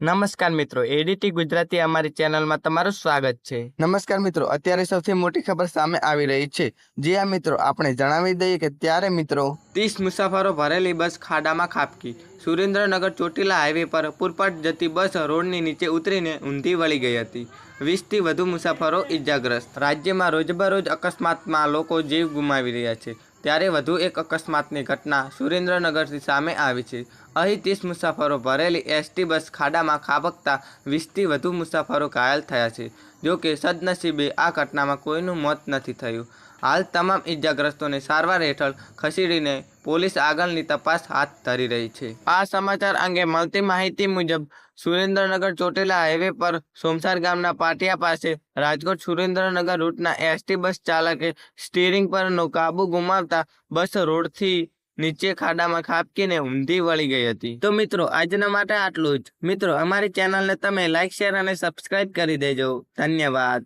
નમસ્કાર મિત્રો એડીટી ગુજરાતી અમારી ચેનલમાં તમારું સ્વાગત છે. નમસ્કાર મિત્રો અત્યારે સૌથી મોટી ખબર સામે આવી રહી છે. જે આ મિત્રો આપણે જણાવી દઈએ કે ત્યારે મિત્રો ત્રીસ મુસાફરો ભરેલી બસ ખાડામાં ખાબકી. સુરેન્દ્રનગર ચોટીલા હાઈવે પર પૂરપાટ જતી બસ રોડની નીચે ઉતરીને ઊંધી વળી ગઈ હતી. વીસથી વધુ મુસાફરો ઈજાગ્રસ્ત. રાજ્યમાં રોજબરોજ અકસ્માતમાં લોકો જીવ ગુમાવી રહ્યા છે. ત્યારે વધુ એક અકસ્માતની ઘટના સુરેન્દ્રનગરથી સામે આવી છે. અહીં ત્રીસ મુસાફરો ભરેલી એસટી બસ ખાડામાં ખાબકતા વીસથી વધુ મુસાફરો ઘાયલ થયા છે. જો કે સદનસીબે આ ઘટનામાં કોઈનું મોત નથી થયું. હાલ તમામ ઈજાગ્રસ્તોને સારવાર હેઠળ ખસેડીને પોલીસ આગળની તપાસ હાથ ધરી રહી છે. આ સમાચાર અંગે મળતી માહિતી મુજબ, સુરેન્દ્રનગર ચોટીલા હાઈવે પર સોમસાર ગામના પાટિયા પાસે રાજકોટ સુરેન્દ્રનગર રૂટના એસટી બસ ચાલકે સ્ટીરિંગ પરનો કાબુ ગુમાવતા બસ રોડથી નીચે ખાડામાં ખાબકીને ઊંધી વળી ગઈ હતી. તો મિત્રો, આજના માટે આટલું જ. મિત્રો, અમારી ચેનલને તમે લાઈક, શેર અને સબસ્ક્રાઇબ કરી દેજો. ધન્યવાદ.